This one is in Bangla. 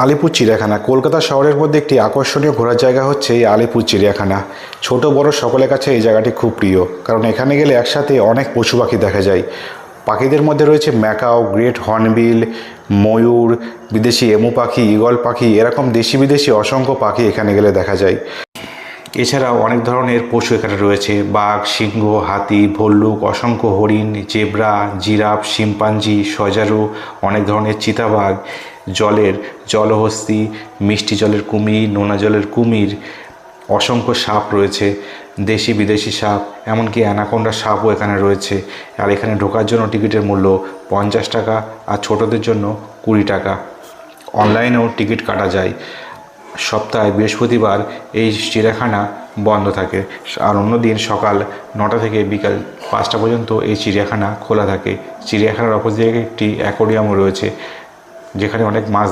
আলিপুর চিড়িয়াখানা। কলকাতা শহরের মধ্যে একটি আকর্ষণীয় ঘোরার জায়গা হচ্ছে এই আলিপুর চিড়িয়াখানা। ছোট, বড় সকলের কাছে এই জায়গাটি খুব প্রিয়, কারণ এখানে গেলে একসাথে অনেক পশু পাখি দেখা যায়। পাখিদের মধ্যে রয়েছে ম্যাকাও, গ্রেট হর্নবিল, ময়ূর, বিদেশি এমু পাখি ঈগল পাখি, এরকম দেশি বিদেশি অসংখ্য পাখি এখানে গেলে দেখা যায়। এছাড়াও অনেক ধরনের পশু এখানে রয়েছে, বাঘ, সিংহ, হাতি, ভল্লুক, অসংখ্য হরিণ, জেব্রা, জিরাফ, শিম্পাঞ্জি, সজারু, অনেক ধরনের চিতাবাঘ। জলের জলহস্তি, মিষ্টি জলের কুমির, নোনা জলের কুমির, অসংখ্য সাপ রয়েছে, দেশি বিদেশি সাপ, এমনকি অ্যানাকোন্ডা সাপও এখানে রয়েছে। আর এখানে ঢোকার জন্য টিকিটের মূল্য পঞ্চাশ টাকা আর ছোটদের জন্য কুড়ি টাকা। অনলাইনেও টিকিট কাটা যায়। সপ্তাহে বৃহস্পতিবার এই চিড়িয়াখানা বন্ধ থাকে। আর অন্য দিন সকাল নটা থেকে বিকাল পাঁচটা পর্যন্ত এই চিড়িয়াখানা খোলা থাকে। চিড়িয়াখানার অপোজিটে একটি অ্যাকোরিয়ামও রয়েছে। যেখানে অনেক মাছ